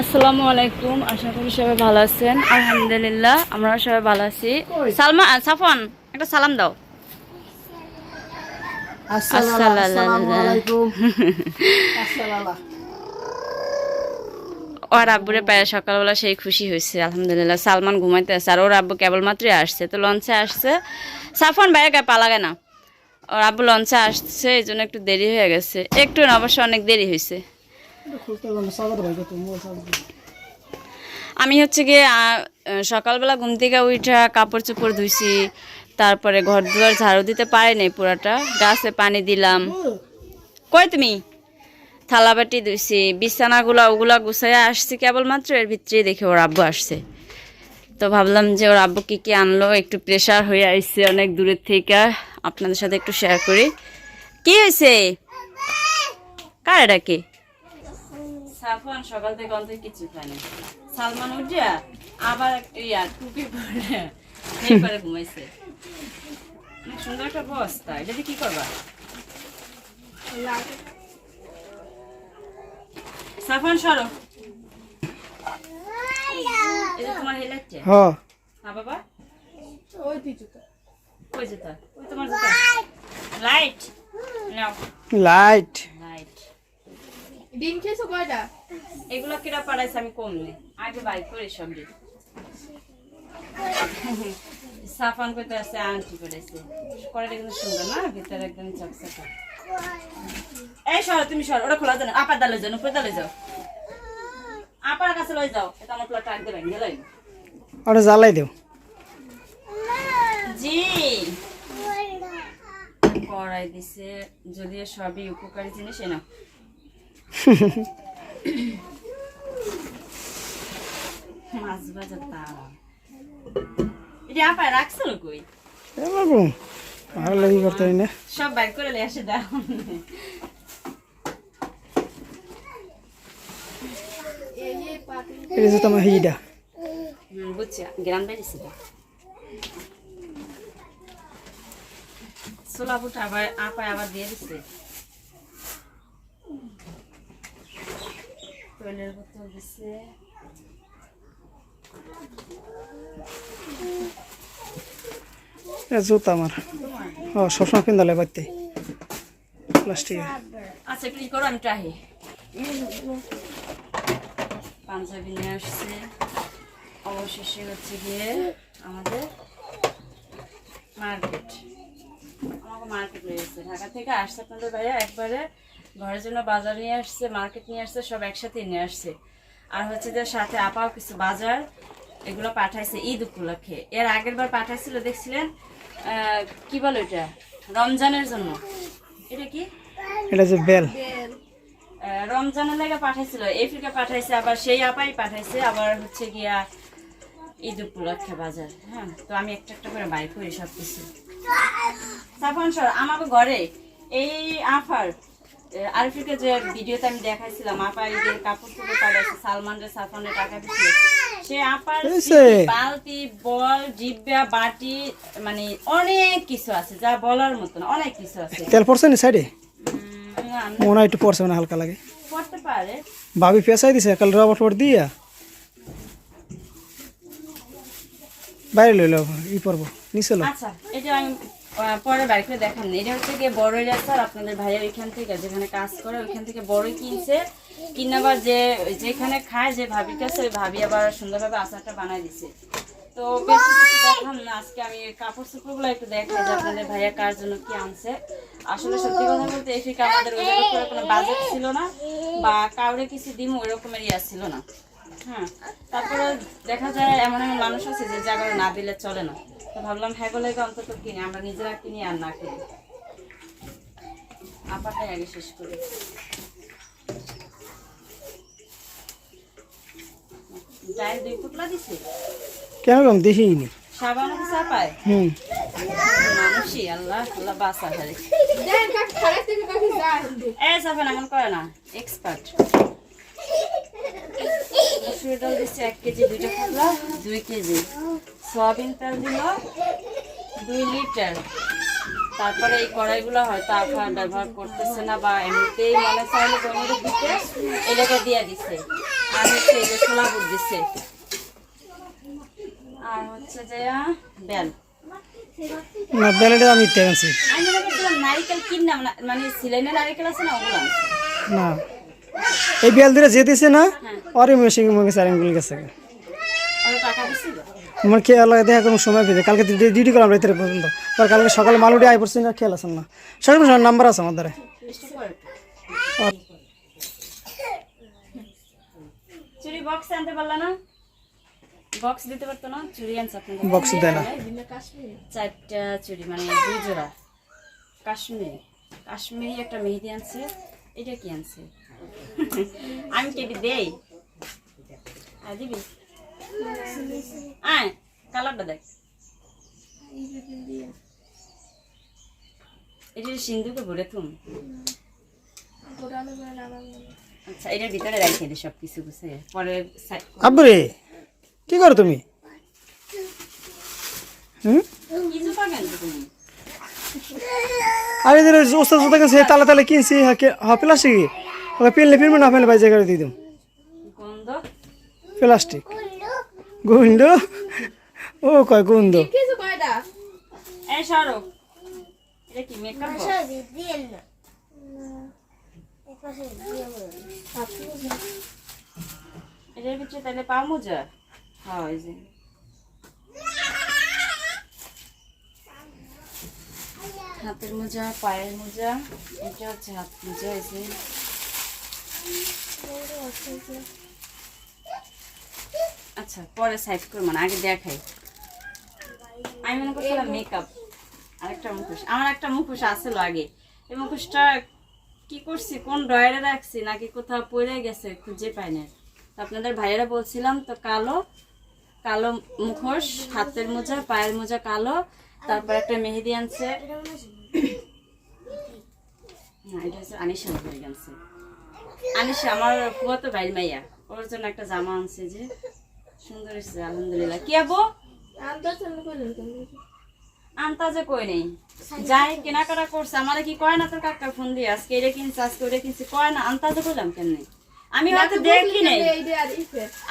আসসালামু আলাইকুম আশা করি সবাই ভালো আছেন। আলহামদুলিল্লাহ আমরা সবাই ভালো আছি। সালমা সাফন একটা সালাম দাও। ওর আব্বুরে পায়ে সকালবেলা সেই খুশি হয়েছে আলহামদুলিল্লাহ। সালমান ঘুমাইতে আছে আর ওর আব্বু কেবলমাত্রই আসছে তো লঞ্চে আসছে। সাফন বাইরে গায়ে পালাগে না। ওর আব্বু লঞ্চে আসছে এই জন্য একটু দেরি হয়ে গেছে। একটু না অবশ্য অনেক দেরি হয়েছে। আমি হচ্ছে গিয়ে সকালবেলা ঘুম থেকে উঠা কাপড় চোপড় ধুইছি, তারপরে ঘর দুয়ার ঝাড়ু দিতে পারিনি পুরাটা, গাছে পানি দিলাম। কই তুমি? থালাবাটি ধুইছি, বিছানাগুলো ওগুলা গুছাইয়া আসছি কেবলমাত্র, এর ভিতরেই দেখে ওর আব্বু আসছে। তো ভাবলাম যে ওর আব্বু কী কী আনলো, একটু প্রেশার হয়ে আসছে অনেক দূরের থেকে, আপনাদের সাথে একটু শেয়ার করি। কি হয়েছে কার এটা কি? সাফওয়ান সকাল থেকে অন্তত কিছু খায়নি সালমান উঠিয়া আবার একটা ইয়া টুপি পরে এই করে ঘুমাইছে। সুন্দর একটা বস্তা এটা দিয়ে কি করবা? সাফওয়ান সরো। এটা তোমার হেলাচ্ছে হ্যাঁ হ্যাঁ বাবা। ওই পিছুটা কই জুতা। ওই তোমার জুতা। লাইট নাও। লাইট লাইট ডিম খেয়েছো কয়টা? এগুলো কিরা পাড়াইছে আমি কম নেই আগে বাইক করে সব সাফান করতে আসছে আংটি করেছে কড়াইটা কিন্তু সুন্দর না ভিতরে একদম চকচকে। এই সর তুমি সর ওটা খোলা জানো আপার দালে যাও উপরে দালে যাও। আপার কাছে লই যাও এটা আমার পোলা টাক দেবেন গেলাই ওটা জ্বালাই দেও। জি। কড়াই দিছে যদিও সবই উপকারী জিনিস এনা মাছ ভাজা তারা। এটা আপায় রাখছিল কই? এরকম ভালো লাগি করতে না। সব বাইর করে লে আসে দাও। এটা যে তোমার হিডা বুঝছি গ্রাম ছোলা। বুটা আবার আপায় আবার দিয়ে দিচ্ছে তৈলের বোতল এটা জুতা আমার। ও সবসময় কিনতে বাড়তে। প্লাস্টিকের আচ্ছা ই করো আমি ট্রাহি? পাঞ্জাবি নিয়ে আসছে। অবশেষে হচ্ছে গিয়ে আমাদের মার্কেট। মার্কেট নিয়ে এসছে ঢাকা থেকে আসছে আপনাদের ভাইয়া একবারে ঘরের জন্য বাজার নিয়ে আসছে মার্কেট নিয়ে আসছে সব একসাথে নিয়ে আসছে। আর হচ্ছে যে সাথে আপাও কিছু বাজার এগুলো পাঠাইছে ঈদ উপলক্ষে। এর আগের বার পাঠাইছিল দেখছিলেন? কি বলো এটা রমজানের জন্য। এটা কি? এটা যে বেল। রমজানের লাগে পাঠাইছিল এফ্রিকা পাঠাইছে আবার সেই আপাই পাঠাইছে আবার হচ্ছে গিয়া ঈদ উপলক্ষে বাজার। হ্যাঁ তো আমি একটা একটা করে বাইর করি সব কিছু সাফন সর আমাকে ঘরে এই আফার আরিফিকে যে ভিডিওতে আমি দেখাইছিলাম আপা ঈদের কাপড় চোপড় পাঠাইছে সালমানের সাফনের টাকা দিচ্ছে সে আপার বালতি বল জিব্বা বাটি মানে অনেক কিছু আছে যা বলার মতন অনেক কিছু আছে। তেল পড়ছে নি সাইডে? মনে হয় একটু পড়ছে মানে হালকা লাগে। পড়তে পারে। ভাবি পেঁচাই দিছে কাল রবার দিয়া। বাইরে লইল ই পড়ব নিচে লো আচ্ছা এটা আমি পরে বাড়ি করে দেখান এটা হচ্ছে গিয়ে বড়ই আচার আপনাদের ভাইয়া ওইখান থেকে, যেখানে কাজ করে, ওইখান থেকে বড়ই কিনছে। কিনে আবার যে, যেখানে খায়, যে ভাবির কাছে, ওই ভাবি আবার সুন্দরভাবে আচারটা বানাই দিছে। তো বেশি না, আজকে আমি কাপড় চোপড়গুলো একটু দেখাই যে আপনাদের ভাইয়া কার জন্য কি আনছে। আসলে সত্যি কথা বলতে এফিকা আমাদের ওই জায়গা করে কোনো বাজেট ছিল না, বা কাউরে কিছু দিমু ওই রকমের ইয়া ছিল না। হ্যাঁ তারপরে দেখা যায় এমন এমন মানুষ আছে যে জায়গায় না দিলে চলে না। তো ভাবলাম হ্যাঁ অন্তত কিনে আমরা নিজেরা কিনি আর না কিনি। আপাটাই আগে শেষ করি। দুই দিছে। কেন সাবান চাপায় হুম। মানুষই আল্লাহ আল্লাহ বাসা হারে দেন কাকি খারাপ থেকে কাকি যায় এ সাফান এমন করে না এক্সপার্ট মসুর ডাল দিচ্ছে এক কেজি দুইটা দুই কেজি। সয়াবিন তেল দিল দুই লিটার। তারপরে এই কড়াইগুলো হয়তো আখা ব্যবহার করতেছে না বা এমনিতেই মনে চাইলে জমির দিতে এলাকা দিয়ে দিছে। আর হচ্ছে এই যে ছোলা দিছে। আর হচ্ছে যে বেল। না বেলেটে আমি ইত্যা আনছি। আমি মনে নারিকেল কিনলাম না মানে সিলাইনের নারিকেল আছে না ওগুলো। না। এই বেল দিলে যে দিছে না। অরে মেশিন মুখে চারিং গুলি গেছে টাকা দিছিল আমার খেয়াল লাগে দেখা কোনো সময় পেয়ে কালকে ডিউটি করলাম রাতের পর্যন্ত। পর কালকে সকালে মালুডি আই পড়ছি না খেয়াল আছেন না। সকাল সময় নাম্বার আছে আমার চুরি বক্স আনতে পারলা না? বক্স দিতে পারতো না চুরি আনছে আপনাদের বক্স দেয় না। কাশ্মীর চারটা মানে দুই জোড়া। কাশ্মীরি। কাশ্মীরি একটা মেহেদি আনছে এটা কি আনছে? আমি কেটে দেই? আর দিবি? আয় কালারটা দেখ এটা সিন্ধুকে ভরে তুম ঘোরানো করে নামানো আচ্ছা এটার ভিতরে রাখে দে সব কিছু কিছু পরে side করে- আব্বু রে কি করো তুমি হুম কিছু পাবেন তো তুমি আমি এদের ওস্তাদ ওস্তাদ কাছে তালা তালা কিনছি হ্যাঁ প্লাস্টিক ওকে পিনলে পিনবে না ফেলে বাইজে করে দিয়ে দিম গন্ধ প্লাস্টিক গুন্ড? ও কয় গুন্ড? এটার ভিতরে তাহলে পা মোজা? হ্যাঁ হাতের মোজা পায়ের মোজা এটা হচ্ছে হাত মোজা এই যে। আচ্ছা পরে সাইড করব না আগে দেখাই। আমি মনে করছিলাম মেকআপ আরেকটা মুখোশ। আমার একটা মুখোশ আগে। এই মুখোশটা কি করছি? কোন ড্রয়ারে রাখছি? নাকি কোথাও পড়ে গেছে খুঁজে পাই না। আপনাদের ভাইয়েরা বলছিলাম তো কালো কালো মুখোশ হাতের মোজা পায়ের মোজা কালো তারপর একটা মেহেদি আনছে। না এটা হচ্ছে আনিশা হয়ে গেছে আনিশা আমার ভাইয়ের মাইয়া। ওর জন্য একটা জামা আনছে যে। সুন্দর এসেছে আলহামদুলিল্লাহ। কি আবো আন্তাজে কই নেই? যাই কেনাকাটা করছে। আমারে কি কয় না তোর কাকা ফোন দিয়ে? আজকে এটা কিনছে আজকে ওটা কিনছে। কয় না আন্তাজে করলাম কেমনে? আমি হয়তো দেখি নেই।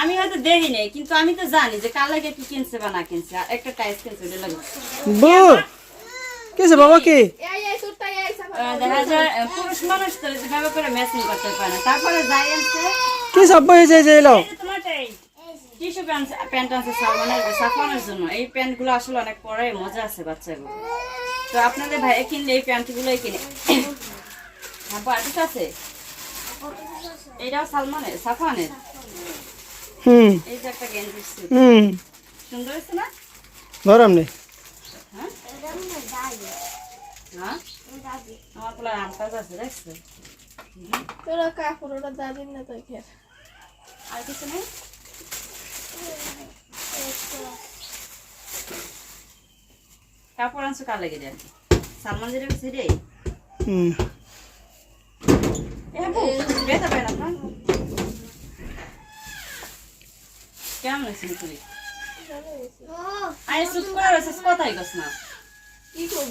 আমি হয়তো দেখি নেই কিন্তু আমি তো জানি যে কার লাগে কি কিনছে বা না কিনছে। আর একটা টাইস কিনছে ওটা লাগে। বউ কেছে বাবা কি? দেখা যায় পুরুষ মানুষ তো যেভাবে করে ম্যাচিং করতে পারে না। তারপরে যাই আনছে। কি সব এই যে যে এলো? এই তোমারটাই। টিস্যু প্যান্ট প্যান্ট আছে সালমানের সাফানের জন্য। এই প্যান্টগুলো আসলে অনেক পরে মজা আছে বাচ্চাগুলো। তো আপনাদের ভাই কিনলে এই প্যান্টগুলোই কিনে। হ্যাঁ বাড়িতে আছে? এইটাও সালমানের সাফানের হুম। এই যে একটা গেঞ্জি হুম। সুন্দর হয়েছে না? ধরাম নেই হ্যাঁ? হ্যাঁ আমার পোলা আমকাজ আছে দেখছ? তোরা কাপড় ওটা দাদিন না তো আর কিছু নেই? কাপড় আনছো কার লেগে যায় সালমান যেটা সেটাই হুম। ব্যথা পায় না কেমন তুই আরে করে রয়েছিস কথাই কস না। কি করব?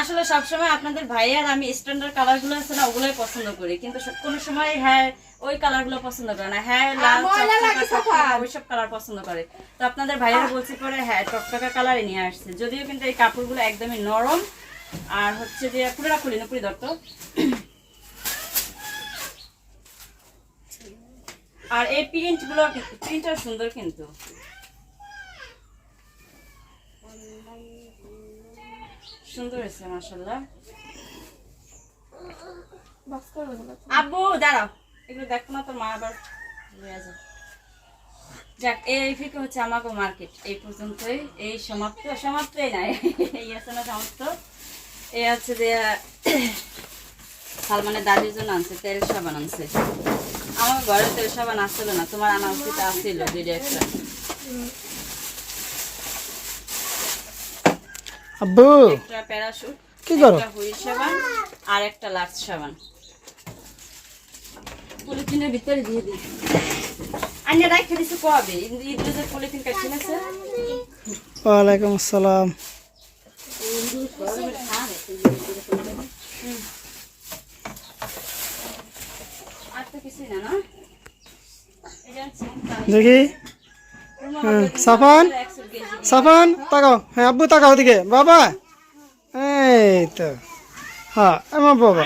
আসলে সবসময় আপনাদের ভাই আর আমি স্ট্যান্ডার্ড কালারগুলো আছে না ওগুলোই পছন্দ করি। কিন্তু কোনো সময় হ্যাঁ ওই কালারগুলো পছন্দ করে না। হ্যাঁ লাল। ওইসব কালার পছন্দ করে। তো আপনাদের ভাইয়েরা বলছি পরে হ্যাঁ টকটকা কালারই নিয়ে আসছে। যদিও কিন্তু এই কাপড়গুলো একদমই নরম। আর হচ্ছে যে পুরোটা খুলি না পুরি দত্ত। আর এই প্রিন্টগুলো প্রিন্টটা সুন্দর কিন্তু। সুন্দর হয়েছে মাসাল্লাহ আব্বু দাঁড়াও এগুলো দেখো না তোর মা আবার যাক এই ফিকে হচ্ছে আমাকে মার্কেট এই পর্যন্তই। এই সমাপ্ত সমাপ্তই নাই। এই আছে না সমাপ্ত। এই হচ্ছে যে সালমানের দাদির জন্য আনছে তেল সাবান আনছে। আমার ঘরে তেল সাবান আসছিল না তোমার আনা উচিত আসছিল দুইটা একটা। আব্বু। একটা প্যারাশুট কি করো? একটা হুইল সাবান আর একটা লাক্স সাবান। পলিথিনের ভিতরে দিয়ে দিই। আইনে রাখে দিছি কবে? ঈদের যে পলিথিন কাটছিল ওয়ালাইকুম আসসালাম। দেখি। হ্যাঁ, সাফান? সাফান তাকাও। হ্যাঁ আব্বু তাকাও ওদিকে। বাবা! এই তো। হ্যাঁ আমার বাবা।